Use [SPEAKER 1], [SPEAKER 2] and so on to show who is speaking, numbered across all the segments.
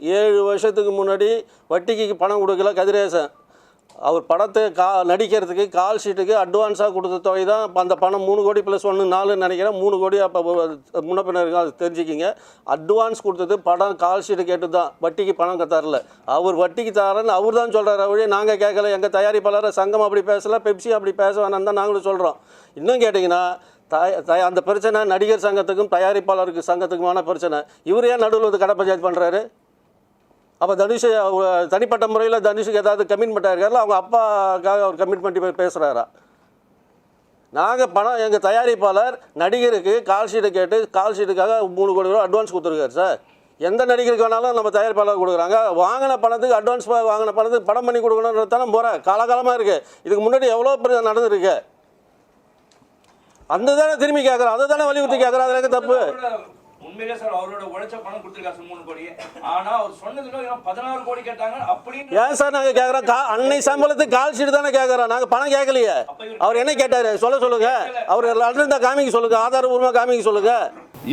[SPEAKER 1] ஏழு வருஷத்துக்கு முன்னாடி வட்டிக்கு பணம் கொடுக்கல கதிரேசன். அவர் படத்தை கா நடிக்கிறதுக்கு கால் ஷீட்டுக்கு அட்வான்ஸாக கொடுத்த தொகை தான் இப்போ அந்த பணம் மூணு கோடி ப்ளஸ் ஒன்று நாலுன்னு நினைக்கிறேன். மூணு கோடி அப்போ முன்ன இருக்கும். அது தெரிஞ்சுக்கிங்க. அட்வான்ஸ் கொடுத்தது படம் கால் ஷீட்டு கேட்டு தான். வட்டிக்கு பணம் தரல. அவர் வட்டிக்கு தரேன்னு அவர் தான் சொல்கிறார் அவரே. நாங்கள் கேட்கல எங்கள் தயாரிப்பாளர் சங்கம் அப்படி பேசலை பெப்சி அப்படி பேச வேணாம் தான் நாங்களும் சொல்கிறோம் இன்னும் கேட்டிங்கன்னா தய அந்த பிரச்சனை நடிகர் சங்கத்துக்கும் தயாரிப்பாளருக்கு சங்கத்துக்குமான பிரச்சனை. இவர் ஏன் நடுவில் வந்து கடை பஞ்சாயத்து பண்ணுறாரு அப்போ தனுஷ் தனிப்பட்ட முறையில் தனுஷுக்கு ஏதாவது கமிட்மெண்ட் ஆயிருக்காருல அவங்க அப்பாக்காக அவர் கமிட்மெண்ட் போய் பேசுகிறாரா நாங்கள் பணம் எங்கள் தயாரிப்பாளர் நடிகருக்கு கால் ஷீட்டை கேட்டு கால் ஷீட்டுக்காக மூணு கோடி ரூபா அட்வான்ஸ் கொடுத்துருக்காரு சார் எந்த நடிகருக்கு வேணாலும் நம்ம தயாரிப்பாளர் கொடுக்குறாங்க. வாங்கின பணத்துக்கு அட்வான்ஸ் வாங்கின பணத்துக்கு படம் பண்ணி கொடுக்கணுன்றது தானே போகிறேன் காலகாலமாக இருக்குது இதுக்கு முன்னாடி எவ்வளோ பெரிய நடந்திருக்கு? அந்த தானே திரும்பி கேட்குறோம் அதை தானே வலியுறுத்தி கேட்குறோம் அதில் தப்பு?
[SPEAKER 2] உண்மையிலே சார் அவரோட உழைச்ச பணம் கொடுத்துருக்காரு சார் மூணு கோடி. ஆனா அவர் சொன்னது இன்னும் பதினாறு கோடி கேட்டாங்க. அப்படின்னு
[SPEAKER 1] ஏன் சார் நாங்கள் கேட்குறோம் கா அன்னை சம்பளத்துக்கு கால் ஷீட் தானே கேட்குறோம் நாங்கள் பணம் கேட்கலையே அவர் என்ன கேட்டார்? சொல்ல சொல்லுங்க. அவர் இருந்தால் காமிக்க சொல்லுங்க. ஆதாரபூர்வமாக காமிக்க சொல்லுங்க.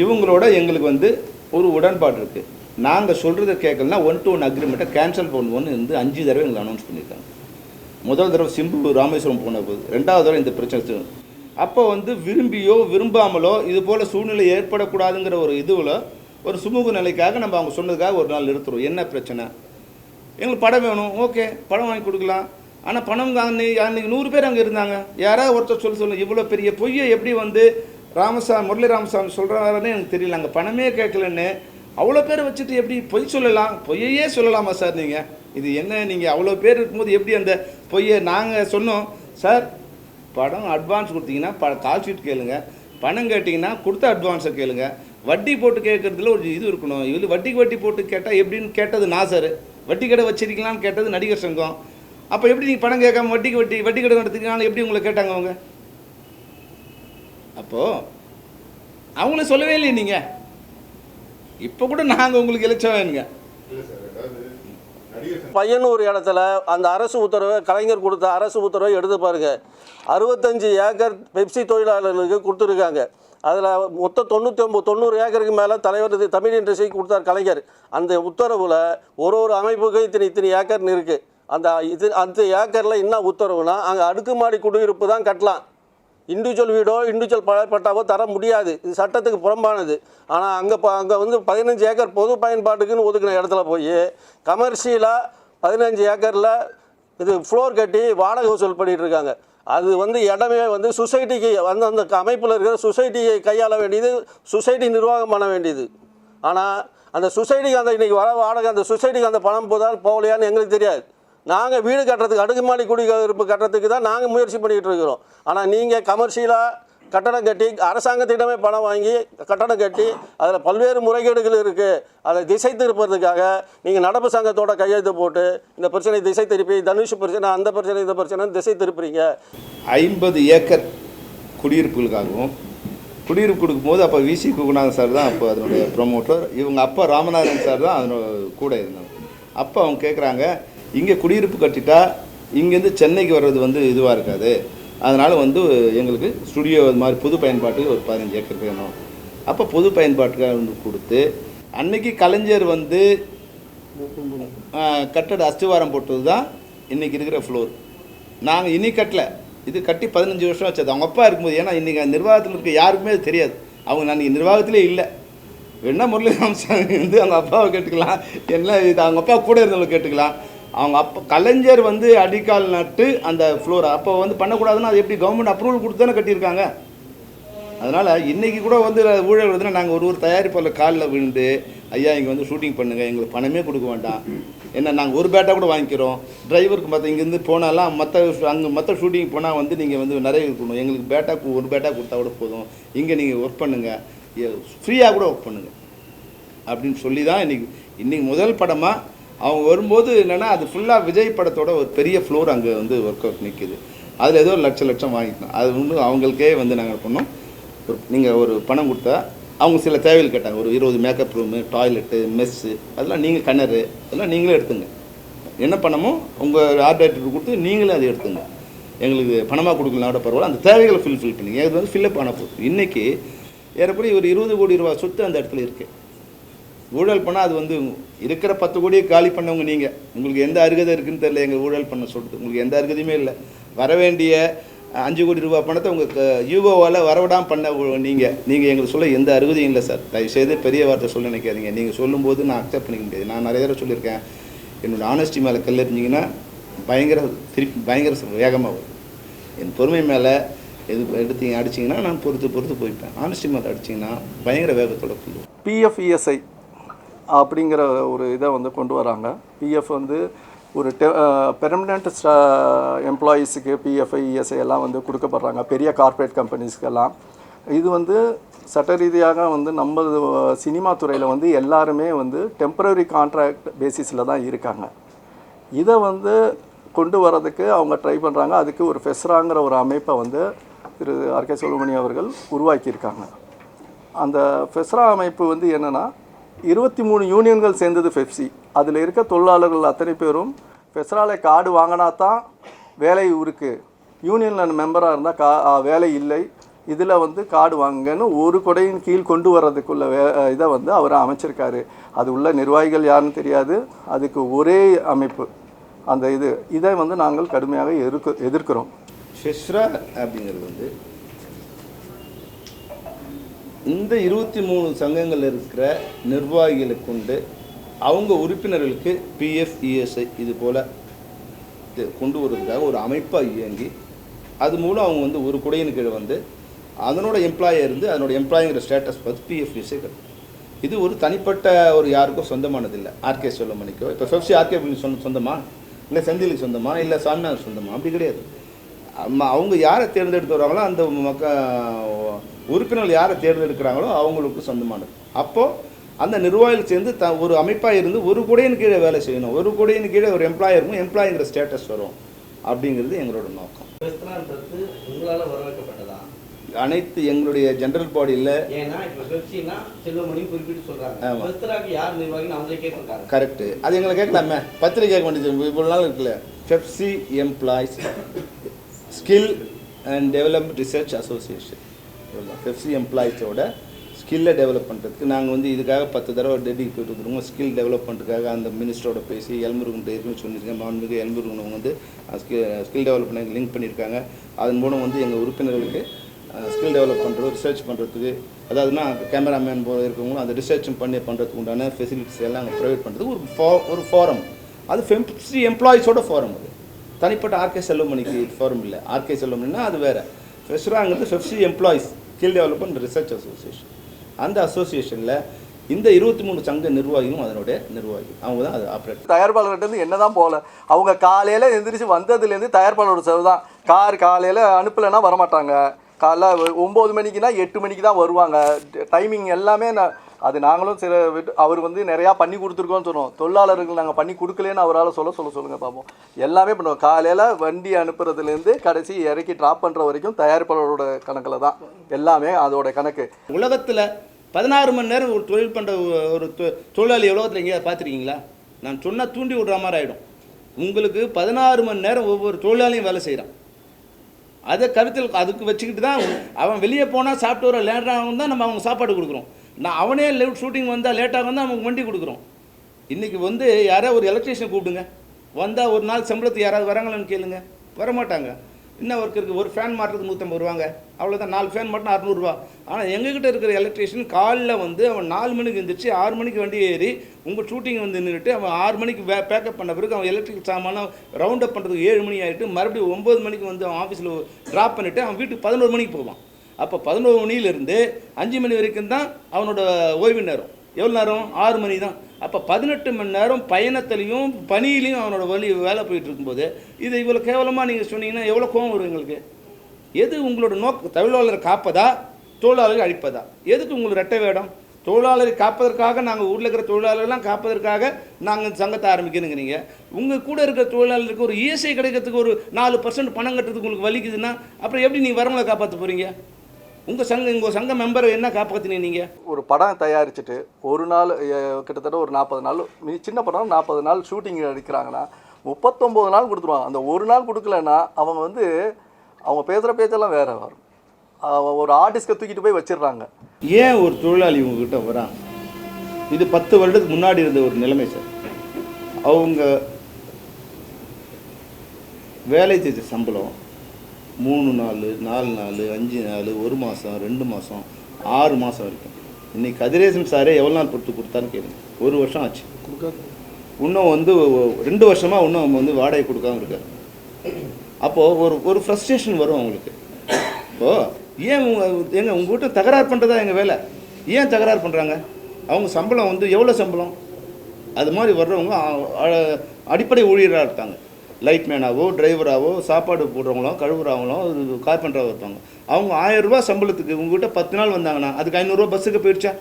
[SPEAKER 3] இவங்களோட எங்களுக்கு வந்து ஒரு உடன்பாடு இருக்குது நாங்கள் சொல்கிறத கேட்கலனா ஒன் டு ஒன் அக்ரிமெண்ட்டை கேன்சல் பண்ணுவோன்னு வந்து அஞ்சு தடவை எங்களுக்கு அனௌன்ஸ் பண்ணியிருக்காங்க. முதல் தடவை சிம்பு ராமேஸ்வரம் போன போது ரெண்டாவது தடவை இந்த பிரச்சனை அப்போ வந்து விரும்பியோ விரும்பாமலோ இது போல் சூழ்நிலை ஏற்படக்கூடாதுங்கிற ஒரு இதுவில் ஒரு சுமூக நிலைக்காக நம்ம அவங்க சொன்னதுக்காக ஒரு நாள் நிறுத்துறோம். என்ன பிரச்சனை? எங்களுக்கு படம் வேணும். ஓகே படம் வாங்கி கொடுக்கலாம். ஆனால் பணம் அன்னைக்கு அன்னைக்கு நூறு பேர் அங்கே இருந்தாங்க. யாராவது ஒருத்தர் சொல்லி சொல்லுங்க இவ்வளோ பெரிய பொய்யை எப்படி வந்து ராமசாமி முரளி ராமசாமி சொல்கிறாருன்னு எனக்கு தெரியல. அங்கே பணமே கேட்கலன்னு அவ்வளோ பேர் வச்சுட்டு எப்படி பொய் சொல்லலாம்? பொய்யையே சொல்லலாமா சார் நீங்கள் இது என்ன நீங்கள் அவ்வளோ பேர் இருக்கும்போது எப்படி அந்த பொய்யை நாங்கள் சொன்னோம்? சார் படம் அட்வான்ஸ் கொடுத்தீங்கன்னா ப கால் ஷீட் கேளுங்க. பணம் கேட்டிங்கன்னா கொடுத்த அட்வான்ஸை கேளுங்க. வட்டி போட்டு கேட்குறதுல ஒரு இது இருக்கணும். இது வட்டிக்கு வட்டி போட்டு கேட்டால் எப்படின்னு கேட்டது நான் சார் வட்டி கடை வச்சிருக்கலாம்னு கேட்டது நடிகர் சங்கம். அப்போ எப்படி நீங்கள் பணம் கேட்காம வட்டிக்கு வட்டி வட்டி கடை நடத்துக்கனால எப்படி உங்களை கேட்டாங்க அவங்க? அப்போது அவங்கள சொல்லவே இல்லையே நீங்கள் இப்போ கூட நாங்கள் உங்களுக்கு இலச்சம் வேணுங்க
[SPEAKER 1] பையனூர் இடத்துல அந்த அரசு உத்தரவை கலைஞர் கொடுத்த அரசு உத்தரவை எடுத்து பாருங்க. அறுபத்தஞ்சு ஏக்கர் பெப்சி தொழிலாளர்களுக்கு கொடுத்துருக்காங்க. அதில் மொத்தம் தொண்ணூற்றி ஒம்பது தொண்ணூறு ஏக்கருக்கு மேலே தலைவர் இது தமிழ் இண்டஸ்ட்ரிக்கு கொடுத்தார் கலைஞர். அந்த உத்தரவில் ஒரு ஒரு அமைப்புக்கும் இத்தனை இத்தனை ஏக்கர்னு இருக்குது அந்த இது அந்த ஏக்கரில் என்ன உத்தரவுனா அங்கே அடுக்குமாடி குடியிருப்பு தான் கட்டலாம். இண்டிவிஜுவல் வீடோ இண்டிவிஜுவல் பட்டாவோ தர முடியாது. இது சட்டத்துக்கு புறம்பானது. ஆனால் அங்கே அங்கே வந்து பதினஞ்சு ஏக்கர் பொது பயன்பாட்டுக்குன்னு ஒதுக்கின இடத்துல போய் கமர்ஷியலாக பதினஞ்சு ஏக்கரில் இது ஃப்ளோர் கட்டி வாடகை வசூல் பண்ணிகிட்டு இருக்காங்க. அது வந்து இடமே வந்து சொசைட்டிக்கு வந்து அந்த அமைப்பில் இருக்கிற சொசைட்டியை கையாள வேண்டியது சொசைட்டி நிர்வாகம் பண்ண வேண்டியது. ஆனால் அந்த சொசைட்டிக்கு அந்த இன்றைக்கி வர வாடகை அந்த சொசைட்டிக்கு அந்த பணம் போதால் போகலையான்னு எங்களுக்கு தெரியாது. நாங்கள் வீடு கட்டுறதுக்கு அடுக்குமாடி குடியிருப்பு கட்டுறதுக்கு தான் நாங்கள் முயற்சி பண்ணிக்கிட்டு இருக்கிறோம். ஆனால் நீங்கள் கமர்ஷியலாக கட்டணம் கட்டி அரசாங்கத்திடமே பணம் வாங்கி கட்டணம் கட்டி அதில் பல்வேறு முறைகேடுகள் இருக்குது அதை திசை திருப்பதுக்காக நீங்கள் நடப்பு சங்கத்தோட கையெழுத்து போட்டு இந்த பிரச்சனை திசை திருப்பி தனுஷ் பிரச்சனை அந்த பிரச்சனை இந்த பிரச்சனை திசை திருப்புறீங்க.
[SPEAKER 3] ஐம்பது ஏக்கர் குடியிருப்புகளுக்காகவும் குடியிருப்பு கொடுக்கும்போது அப்போ விசி குகுநாதன் சார் தான் அப்போ அதனுடைய ப்ரொமோட்டர் இவங்க அப்பா ராமநாதன் சார் தான் அதனோட கூட இருந்தாங்க. அப்போ அவங்க கேட்குறாங்க இங்கே குடியிருப்பு கட்டிட்டா இங்கேருந்து சென்னைக்கு வர்றது வந்து இதுவாக இருக்காது. அதனால் வந்து எங்களுக்கு ஸ்டுடியோ இது மாதிரி பொது பயன்பாட்டுக்கு ஒரு பதினஞ்சு ஏக்கர் வேணும். அப்போ பொது பயன்பாட்டுக்காக வந்து கொடுத்து அன்னைக்கு கலைஞர் வந்து கட்டட அஸ்திவாரம் போட்டது தான் இன்றைக்கி இருக்கிற ஃப்ளோர் நாங்கள் இனி கட்டலை. இது கட்டி பதினஞ்சு வருஷம் வச்சது அவங்க அப்பா இருக்கும்போது ஏன்னா இன்றைக்கி நிர்வாகத்தில் இருக்க யாருக்குமே அது தெரியாது. அவங்க அன்னைக்கு நிர்வாகத்திலே இல்லை. வேணா முரளி வந்து அவங்க அப்பாவை கேட்டுக்கலாம். என்ன இது அவங்க அப்பா கூட இருந்தவங்க கேட்டுக்கலாம். அவங்க அப்போ கலைஞர் வந்து அடிக்கால் நட்டு அந்த ஃப்ளோரை அப்போ வந்து பண்ணக்கூடாதுன்னா அது எப்படி கவர்மெண்ட் அப்ரூவல் கொடுத்து தானே கட்டியிருக்காங்க? அதனால் இன்றைக்கி கூட வந்து ஊழல் வந்து நாங்கள் ஒரு ஒரு தயாரிப்பாளர் காலில் விழுந்து ஐயா இங்கே வந்து ஷூட்டிங் பண்ணுங்கள் எங்களுக்கு பணமே கொடுக்க வேண்டாம். என்ன நாங்கள் ஒரு பேட்டா கூட வாங்கிக்கிறோம். டிரைவருக்கு மற்ற இங்கேருந்து போனாலாம் மற்ற அங்கே மற்ற ஷூட்டிங் போனால் வந்து நீங்கள் வந்து நிறைய இருக்கணும். எங்களுக்கு பேட்டா ஒரு பேட்டா கொடுத்தா கூட போதும். இங்கே நீங்கள் ஒர்க் பண்ணுங்கள் ஃப்ரீயாக கூட ஒர்க் பண்ணுங்கள் அப்படின்னு சொல்லி தான் இன்றைக்கி இன்றைக்கி முதல் படமாக அவங்க வரும்போது என்னென்னா அது ஃபுல்லாக விஜய் படத்தோட ஒரு பெரிய ஃப்ளோர் அங்கே வந்து ஒர்க் அவுட் நிற்கிது அதில் ஏதோ ஒரு லட்சம் லட்சம் வாங்கிக்கணும். அது வந்து அவங்களுக்கே வந்து நாங்கள் பண்ணோம். ஒரு நீங்கள் ஒரு பணம் கொடுத்தா அவங்க சில தேவைகள் கேட்டாங்க. ஒரு இருபது மேக்கப் ரூமு டாய்லெட்டு மெஸ்ஸு அதெல்லாம் நீங்கள் கிணறு அதெல்லாம் நீங்களே எடுத்துங்க. என்ன பணமோ உங்கள் ஆர்ட் டைரக்டர் கொடுத்து நீங்களே அதை எடுத்துங்க. எங்களுக்கு பணமாக கொடுக்கலாம் கூட பரவாயில்ல. அந்த தேவைகளை ஃபில்ஃபில் பண்ணிங்க. அது வந்து ஃபில்லப் ஆன போகுது இன்றைக்கி ஏறக்குறைய ஒரு இருபது கோடி ரூபா சொத்து அந்த இடத்துல இருக்குது ஊழல் பண்ணால் அது வந்து இருக்கிற பத்து கோடியை காலி பண்ணவங்க நீங்கள் உங்களுக்கு எந்த அருகதை இருக்குன்னு தெரியல எங்கள் ஊழல் பண்ண சொல்லிட்டு. உங்களுக்கு எந்த அருகதையுமே இல்லை. வர வேண்டிய அஞ்சு கோடி ரூபாய் பணத்தை உங்கள் யூகோவால் வரவிடாமல் பண்ண நீங்கள் நீங்கள் எங்களுக்கு சொல்ல எந்த அருகதையும் இல்லை சார். தயவுசெய்து பெரிய வார்த்தை சொல்ல நினைக்காதீங்க. நீங்கள் சொல்லும்போது நான் அக்செப்ட் பண்ணிக்க முடியாது. நான் நிறைய தடவை சொல்லியிருக்கேன். என்னோடய ஆனஸ்டி மேலே கல்லெறிஞ்சிங்கன்னா பயங்கர திருப்பி பயங்கர வேகமாக வரும். என் பொறுமை மேலே எது எடுத்தீங்க அடிச்சிங்கன்னா நான் பொறுத்து பொறுத்து போய்ப்பேன். ஆனஸ்டி மேலே அடிச்சிங்கன்னா பயங்கர வேகத்தோட கொண்டு
[SPEAKER 4] பிஎஃப்இஎஸ்ஐ அப்படிங்கிற ஒரு இதை வந்து கொண்டு வராங்க. பிஎஃப் வந்து ஒரு டெ பெர்மனண்ட் எம்ப்ளாயீஸுக்கு பிஎஃப்ஐ இஎஸ்ஐ எல்லாம் வந்து கொடுக்கப்படுறாங்க. பெரிய கார்ப்பரேட் கம்பெனிஸ்க்கெல்லாம் இது வந்து சட்ட ரீதியாக வந்து நம்ம சினிமா துறையில் வந்து எல்லாருமே வந்து டெம்பரரி கான்ட்ராக்ட் பேசிஸில் தான் இருக்காங்க. இதை வந்து கொண்டு வரதுக்கு அவங்க ட்ரை பண்ணுறாங்க அதுக்கு ஒரு ஃபெஸ்ராங்கிற ஒரு அமைப்பை வந்து திரு ஆர்கே சுப்ரமணி அவர்கள் உருவாக்கியிருக்காங்க. அந்த ஃபெஸ்ரா அமைப்பு வந்து என்னென்னா இருபத்தி மூணு யூனியன்கள் சேர்ந்தது ஃபெப்சி அதில் இருக்க தொழிலாளர்கள் அத்தனை பேரும் பெசராலை கார்டு வாங்கினா தான் வேலை இருக்குது யூனியனில் மெம்பராக இருந்தால் கா வேலை இல்லை. இதில் வந்து கார்டு வாங்குங்கன்னு ஒரு கொடையின் கீழ் கொண்டு வர்றதுக்குள்ள வே இதை வந்து அவர் அமைச்சிருக்காரு. அது உள்ள நிர்வாகிகள் யாருன்னு தெரியாது. அதுக்கு ஒரே அமைப்பு. அந்த இது இதை வந்து நாங்கள் கடுமையாக எதிர்க்க எதிர்க்கிறோம்.
[SPEAKER 3] ஃபெஸ்ரா அப்படிங்கிறது வந்து இந்த இருபத்தி மூணு சங்கங்கள் இருக்கிற நிர்வாகிகளுக்கு கொண்டு அவங்க உறுப்பினர்களுக்கு பிஎஃப் இஎஸ்ஐ இது போல் கொண்டு வரதுக்காக ஒரு அமைப்பாக இயங்கி அது மூலம் அவங்க வந்து ஒரு குடையின் கீழே வந்து அதனோட எம்ப்ளாயர் இருந்து அதனோட எம்ப்ளாயிங்கிற ஸ்டேட்டஸ் பார்த்து பிஎஃப் இஎஸ்ஐ இது ஒரு தனிப்பட்ட ஒரு யாருக்கும் சொந்தமானது இல்லை. ஆர்கே சொல்லமணிக்கோ இப்போ ஃபெஃப்சி ஆர்கே சொந்தமா? இல்லை செந்திலுக்கு சொந்தமா? இல்லை சாமியார் சொந்தமா? அப்படி கிடையாது. அவங்க யாரை தேர்ந்தெடுத்து வராங்களோ அந்த மக்க உறுப்பினர்கள் யாரை தேர்ந்தெடுக்கிறாங்களோ அவங்களுக்கு சொந்தமானது. அப்போது அந்த நிர்வாகிகள் சேர்ந்து த ஒரு அமைப்பாக இருந்து ஒரு குடையின் கீழே வேலை செய்யணும். ஒரு குடையின் கீழே ஒரு எம்ப்ளாயர் இருக்கும் எம்ப்ளாயிங்கிற ஸ்டேட்டஸ் வரும். அப்படிங்கிறது எங்களோட நோக்கம். அனைத்து எங்களுடைய ஜெனரல் பாடியில் கரெக்டு அது எங்களை கேட்கலாமே. பத்திரிக்கை கேட்க வேண்டியது இவ்வளோ நாள் இருக்குல்ல. FEFSI employees skill and development research association இவ்வளோ பெப்சி எம்ப்ளாயிஸோட ஸ்கில்லை டெவலப் பண்ணுறதுக்கு நாங்கள் வந்து இதுக்காக பத்து தடவை டெல்லிக்கு போயிட்டு வந்துருவோம் ஸ்கில் டெவலப் பண்ணுறதுக்காக அந்த மினிஸ்டரோட பேசி எல்முருகன் ஏற்கனவே சொல்லியிருக்கேன் மாண்புமிகு எல்முருகன் அவங்க வந்து ஸ்கில் ஸ்கில் டெவலப்மெண்ட் லிங்க் பண்ணியிருக்காங்க. அதன் மூலம் வந்து எங்கள் உறுப்பினர்களுக்கு ஸ்கில் டெவலப் பண்ணுறது ரிசர்ச் பண்ணுறதுக்கு அதாவதுனா கேமராமேன் போல இருக்கவங்களும் அந்த ரிசர்ச்சும் பண்ணி பண்ணுறதுக்கு உண்டான ஃபெசிலிட்டிஸ் எல்லாம் அங்கே ப்ரொவைட் பண்ணுறதுக்கு ஒரு ஃபோ ஒரு ஃபோரம் அது ஃபெம்சி எம்ப்ளாயிஸோட ஃபோரம் அது. தனிப்பட்ட ஆர்கே செல்வமணிக்கு ஃபோரம் இல்லை. ஆர்கே செல்வமணினா அது வேறு. ஃபெஸ்ராங்கிறது FEFSI employees skill development research association அந்த அசோசியேஷனில் இந்த இருபத்தி மூணு சங்க நிர்வாகிகளும் அதனுடைய நிர்வாகி அவங்க தான் அது ஆப்ரேட்
[SPEAKER 4] இருந்து என்ன தான் போகல. அவங்க காலையில் எந்திரிச்சு வந்ததுலேருந்து தயாரிப்பாளரோட செலவு தான். கார் காலையில் அனுப்பலைன்னா வரமாட்டாங்க. காலைல ஒம்பது மணிக்குனா எட்டு மணிக்கு தான் வருவாங்க. டைமிங் எல்லாமே நான் அது நாங்களும் சில விட்டு அவர் வந்து நிறையா பண்ணி கொடுத்துருக்கோம்னு சொன்னோம். தொழிலாளர்கள் நாங்கள் பண்ணி கொடுக்கலன்னு அவரால் சொல்ல சொல்ல சொல்லுங்கள் பார்ப்போம் எல்லாமே பண்ணுவோம். காலையில் வண்டி அனுப்புறதுலேருந்து கடைசி இறக்கி ட்ராப் பண்ணுற வரைக்கும் தயாரிப்பாளரோட கணக்கில் தான். எல்லாமே அதோட கணக்கு.
[SPEAKER 3] உலகத்தில் பதினாறு மணி நேரம் ஒரு தொழில் பண்ணுற ஒரு தொ- தொழிலாளி உலகத்தில் எங்கேயாவது பார்த்துருக்கீங்களா? நான் சொன்னால் தூண்டி விடுற மாதிரி ஆகிடும் உங்களுக்கு பதினாறு மணி நேரம் ஒவ்வொரு தொழிலாளியும் வேலை செய்கிறான் அதை கருத்தில் அதுக்கு வச்சுக்கிட்டு தான் அவன் வெளியே போனால் சாப்பிட்டு வர லேட்டாக தான் நம்ம அவங்க சாப்பாடு கொடுக்குறோம். நான் அவனே லெவ் ஷூட்டிங் வந்தால் லேட்டாக வந்தால் நமக்கு வண்டி கொடுக்குறோம். இன்றைக்கி வந்து யாராவது ஒரு எலக்ட்ரீஷியன் கூப்பிடுங்க. வந்தால் ஒரு நாள் சம்பளத்துக்கு யாராவது வராங்களான்னு கேளுங்க. வரமாட்டாங்க. என்ன ஒர்க் இருக்குது ஒரு ஃபேன் மாட்டுறதுக்கு நூற்றம்பது ரூபாங்க. அவ்வளோதான் நாலு ஃபேன் மட்டும் அறநூறுவா ஆனால் எங்ககிட்ட இருக்கிற எலக்ட்ரீஷியன் காலைல வந்து அவன் நாலு மணிக்கு எழுந்திரிச்சு ஆறு மணிக்கு வண்டி ஏறி உங்கள் ஷூட்டிங் வந்து நின்றுட்டு அவன் ஆறு மணிக்கு வே பேக்கப் பண்ண பிறகு அவன் எலக்ட்ரிக் சாமான ரவுண்ட் அப் பண்ணுறதுக்கு ஏழு மணி ஆகிட்டு மறுபடியும் ஒம்பது மணிக்கு வந்து அவன் ஆஃபீஸில் ட்ராப் பண்ணிவிட்டு அவன் வீட்டுக்கு பதினோரு மணிக்கு போவான். அப்போ பதினோரு மணியிலிருந்து அஞ்சு மணி வரைக்கும் தான் அவனோட ஓய்வு நேரம். எவ்வளோ நேரம்? ஆறு மணி தான். அப்போ பதினெட்டு மணி நேரம் பயணத்துலையும் பணியிலையும் அவனோட வழி வேலை போயிட்டு இருக்கும்போது இது இவ்வளோ கேவலமாக நீங்கள் சொன்னீங்கன்னா எவ்வளோ கோவம் வரும் எங்களுக்கு? எது உங்களோட நோக்க தொழிலாளரை காப்பதா? தொழிலாளரை அழிப்பதா? எதுக்கு உங்களுக்கு ரெட்டை வேடம்? தொழிலாளரை காப்பதற்காக நாங்கள் ஊரில் இருக்கிற தொழிலாளர்கள்லாம் காப்பதற்காக நாங்கள் சங்கத்தை ஆரம்பிக்கணுங்கிறீங்க. உங்கள் கூட இருக்கிற தொழிலாளருக்கு ஒரு இஎஸ்ஐ கிடைக்கிறதுக்கு ஒரு நாலு பர்சன்ட் பணம் கட்டுறதுக்கு உங்களுக்கு வலிக்குதுன்னா அப்புறம் எப்படி நீங்கள் வரவங்களை காப்பாற்ற போகிறீங்க உங்கள் சங்கம் உங்கள் சங்க மெம்பரை என்ன காப்பாற்றினீங்க நீங்கள்
[SPEAKER 4] ஒரு படம் தயாரிச்சுட்டு ஒரு நாள் கிட்டத்தட்ட ஒரு நாற்பது நாள் மீ- சின்ன படம் நாற்பது நாள் ஷூட்டிங் எடுக்கிறாங்கன்னா முப்பத்தொம்போது நாள் கொடுத்துருவாங்க. அந்த ஒரு நாள் கொடுக்கலன்னா அவங்க வந்து அவங்க பேசுகிற பேச்செல்லாம் வேற வரும். ஒரு ஆர்டிஸ்ட்டை தூக்கிட்டு போய் வச்சிடுறாங்க.
[SPEAKER 3] ஏன் ஒரு தொழிலாளி உங்ககிட்ட வரான்? இது பத்து வருடத்துக்கு முன்னாடி இருந்த ஒரு நிலைமை சார். அவங்க வேலை செஞ்ச சம்பளம் மூணு நாள் நாலு நாள் அஞ்சு நாள் ஒரு மாதம் ரெண்டு மாதம் ஆறு மாதம் வரைக்கும். இன்னைக்கு கதிரேசன் சாரே எவ்வளோ நாள் பொறுத்து கொடுத்தான்னு கேளுங்க. ஒரு வருஷம் ஆச்சு. இன்னும் வந்து ரெண்டு வருஷமாக இன்னும் அவங்க வந்து வாடகை கொடுக்காம இருக்காரு. அப்போது ஒரு ஒரு ஃப்ரஸ்ட்ரேஷன் வரும் அவங்களுக்கு. இப்போது ஏன் உங்க எங்க உங்கள் வீட்டை தகராறு பண்ணுறதா எங்கள் வேலை? ஏன் தகராறு பண்ணுறாங்க அவங்க சம்பளம் வந்து எவ்வளோ சம்பளம்? அது மாதிரி வர்றவங்க அடிப்படை ஊழியராக இருக்காங்க. லைட் மேனாவோ டிரைவராகவோ சாப்பாடு போடுறவங்களோ கழுவுறவங்களோ கார்பெண்டராக இருப்பாங்க அவங்க ஆயிரரூபா சம்பளத்துக்கு உங்ககிட்ட பத்து நாள் வந்தாங்கன்னா அதுக்கு ஐநூறுரூவா பஸ்ஸுக்கு போயிடுச்சா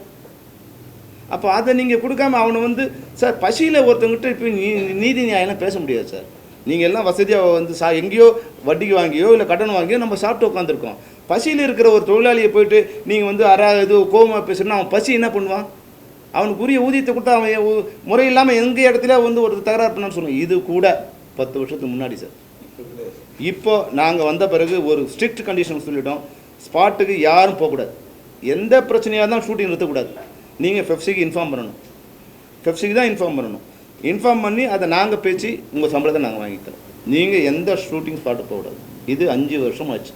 [SPEAKER 3] அப்போ அதை நீங்கள் கொடுக்காம அவனை வந்து சார் பசியில் ஒருத்தவங்ககிட்ட இப்போ நீ நீதி நியாயம்லாம் பேச முடியாது சார். நீங்கள் எல்லாம் வசதியாக வந்து சா எங்கேயோ வட்டிக்கு வாங்கியோ இல்லை கடன் வாங்கியோ நம்ம சாப்பிட்டு உட்காந்துருக்கோம் பசியில் இருக்கிற ஒரு தொழிலாளியை போயிட்டு நீங்கள் வந்து அரா இது கோபமாக பேசுனா அவன் பசி என்ன பண்ணுவான்? அவனுக்கு உரிய ஊதியத்தை கொடுத்தா அவன் முறையில்லாமல் எங்கள் இடத்துல வந்து ஒரு தகராறு பண்ணான்னு சொல்லுவோம் இது கூட பத்து வருஷத்துக்கு முன்னாடி சார். இப்போ நாங்கள் வந்த பிறகு ஒரு ஸ்ட்ரிக்ட் கண்டிஷன் சொல்லிட்டோம். ஸ்பாட்டுக்கு யாரும் போகக்கூடாது. எந்த பிரச்சனையாக இருந்தாலும் ஷூட்டிங் நிறுத்தக்கூடாது. நீங்கள் ஃபெஃப்சிக்கு இன்ஃபார்ம் பண்ணணும். ஃபெஃப்சிக்கு தான் இன்ஃபார்ம் பண்ணணும். இன்ஃபார்ம் பண்ணி அதை நாங்கள் பேச்சு உங்கள் சம்பளத்தை நாங்கள் வாங்கிக்கிறோம். நீங்கள் எந்த ஷூட்டிங் ஸ்பாட்டு போகக்கூடாது. இது அஞ்சு வருஷம் ஆச்சு.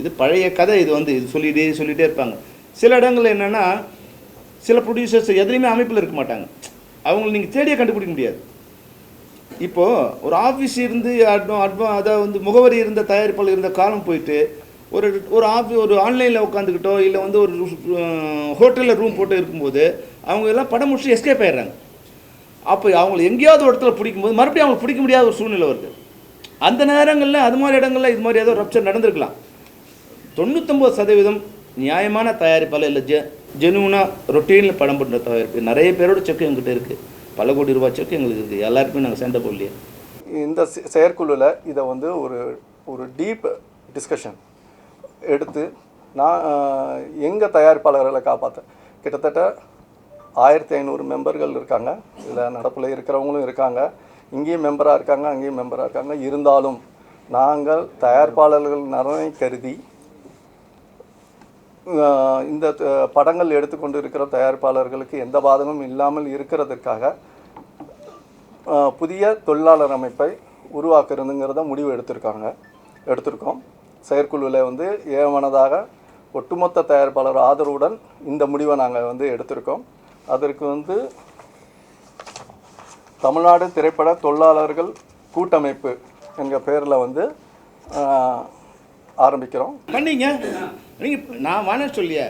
[SPEAKER 3] இது பழைய கதை இது வந்து. இது சொல்லிட்டே சொல்லிகிட்டே இருப்பாங்க. சில இடங்கள்ல என்னென்னா சில ப்ரொடியூசர்ஸ் எதுலேயுமே அமைப்பில் இருக்க மாட்டாங்க. அவங்கள நீங்கள் தேடியே கண்டுபிடிக்க முடியாது. இப்போது ஒரு ஆஃபீஸ் இருந்து அட்வா அட்வா அதாவது வந்து முகவரி இருந்த தயாரிப்பாளர் இருந்த காலம் போயிட்டு ஒரு ஒரு ஆஃபி ஒரு ஆன்லைனில் உட்காந்துக்கிட்டோ இல்லை வந்து ஒரு ஹோட்டலில் ரூம் போட்டு இருக்கும்போது அவங்க எல்லாம் படம் முடிச்சு எஸ்கேப் ஆயிடுறாங்க. அப்போ அவங்கள எங்கேயாவது ஒரு இடத்துல பிடிக்கும்போது மறுபடியும் அவங்களுக்கு பிடிக்க முடியாத ஒரு சூழ்நிலை வருது. அந்த நேரங்களில் அது மாதிரி இடங்களில் இது மாதிரி ஏதோ ரப்சர் நடந்திருக்கலாம். தொண்ணூத்தொம்பது சதவீதம் நியாயமான தயாரிப்பால் இல்லை ஜெ ஜெனுவனாக ரொட்டீனில் படம் பண்ணுற தயாரிப்பு. நிறைய பேரோட செக் எங்கிட்ட இருக்குது பல கோடி ரூபாய் செக் எங்களுக்கு இருக்குது எல்லாருக்குமே நாங்கள் சண்டை போடலையே
[SPEAKER 4] இந்த செ- இதை வந்து ஒரு ஒரு டீப் டிஸ்கஷன் எடுத்து நான் எங்கள் தயாரிப்பாளர்களை காப்பாற்ற கிட்டத்தட்ட ஆயிரத்தி ஐநூறு மெம்பர்கள் இருக்காங்க. இதில் நடப்பில் இருக்கிறவங்களும் இருக்காங்க. இங்கேயும் மெம்பராக இருக்காங்க அங்கேயும் மெம்பராக இருக்காங்க. இருந்தாலும் நாங்கள் தயாரிப்பாளர்கள் நலனை கருதி இந்த படங்கள் எடுத்துக்கொண்டு இருக்கிற தயாரிப்பாளர்களுக்கு எந்த பாதகமும் இல்லாமல் இருக்கிறதுக்காக புதிய தொழிலாளர் அமைப்பை உருவாக்குறதுங்கிறத முடிவு எடுத்திருக்காங்க எடுத்திருக்கோம். செயற்குழுவில் வந்து ஏமனதாக ஒட்டுமொத்த தயாரிப்பாளர் ஆதரவுடன் இந்த முடிவை நாங்கள் வந்து எடுத்திருக்கோம். அதற்கு வந்து தமிழ்நாடு திரைப்பட தொழிலாளர்கள் கூட்டமைப்பு எங்கள் பேரில் வந்து ஆரம்பிக்கிறோம்.
[SPEAKER 3] பண்ணீங்க. நீங்கள் நான் வேணாம் சொல்லியே.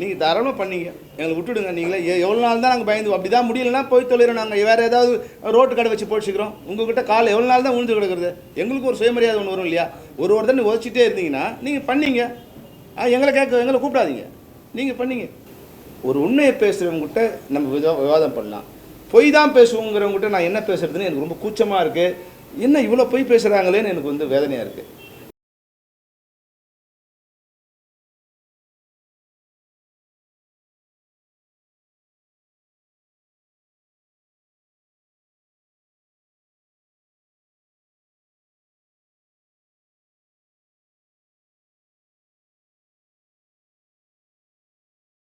[SPEAKER 3] நீங்கள் தாராளமாக பண்ணீங்க. எங்களை விட்டுடுங்க நீங்களே. எவ்வளோ நாள் தான் நாங்கள் பயந்து அப்படி தான் முடியலன்னா போய் தொழிலும் நாங்கள் வேறு ஏதாவது ரோட்டு கடை வச்சு போச்சுக்கிறோம் உங்ககிட்ட கால் எவ்வளோ நாள் தான் உழுந்து கிடக்குறது? எங்களுக்கு ஒரு சுயமரியாதை ஒன்று வரும் இல்லையா? ஒரு ஒரு தண்ணி உதச்சிட்டே இருந்தீங்கன்னா நீங்கள் பண்ணீங்க. எங்களை கேட்க எங்களை கூப்பிடாதீங்க. நீங்கள் பண்ணீங்க. ஒரு உண்மையை பேசுகிறவங்ககிட்ட நம்ம விவாதம் பண்ணலாம். பொய் தான் பேசுவோங்கிறவங்ககிட்ட நான் என்ன பேசுறதுன்னு எனக்கு ரொம்ப கூச்சமாக இருக்குது என்ன இவ்வளோ பொய் பேசுகிறாங்களேன்னு எனக்கு வந்து வேதனையாக இருக்குது